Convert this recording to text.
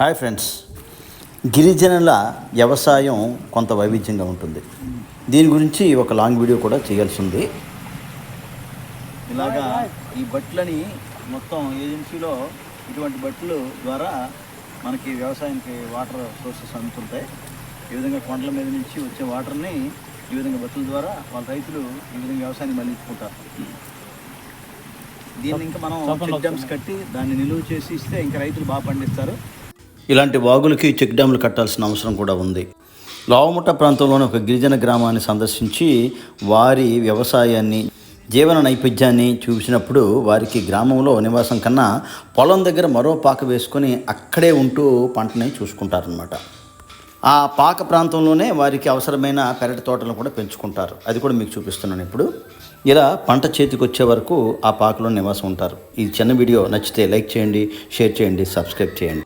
Hi friends. గిరిజనుల వ్యవసాయం కొంత వైవిధ్యంగా ఉంటుంది. దీని గురించి ఒక లాంగ్ వీడియో కూడా చేయాల్సి ఉంది. ఇలాగా ఈ బట్టలని మొత్తం ఏజెన్సీలో ఇటువంటి బట్టలు ద్వారా మనకి వ్యవసాయానికి వాటర్ సోర్సెస్ అందుతుంటాయి. ఈ విధంగా కొండల మీద నుంచి వచ్చే వాటర్ని ఈ విధంగా బట్టల ద్వారా వాళ్ళ రైతులు ఈ విధంగా వ్యవసాయాన్ని మళ్ళించుకుంటారు దీన్ని ఇంకా మనం చెక్ డ్యామ్స్ కట్టి దాన్ని నిలువ చేసి ఇస్తే ఇంకా రైతులు బాగా పండిస్తారు. ఇలాంటి వాగులకి చెక్ డ్యామ్లు కట్టాల్సిన అవసరం కూడా ఉంది. లావముట్ట ప్రాంతంలోని ఒక గిరిజన గ్రామాన్ని సందర్శించి వారి వ్యవసాయాన్ని జీవన నైపుణ్యాన్ని చూపించినప్పుడు వారికి గ్రామంలో నివాసం కన్నా పొలం దగ్గర మరో పాక వేసుకొని అక్కడే ఉంటూ పంటని చూసుకుంటారనమాట ఆ పాక ప్రాంతంలోనే వారికి అవసరమైన పెరటి తోటలను కూడా పెంచుకుంటారు. అది కూడా మీకు చూపిస్తున్నాను ఇప్పుడు. ఇలా పంట చేతికి వచ్చే వరకు ఆ పాకలో నివాసం ఉంటారు. ఈ చిన్న వీడియో నచ్చితే లైక్ చేయండి షేర్ చేయండి సబ్స్క్రైబ్ చేయండి.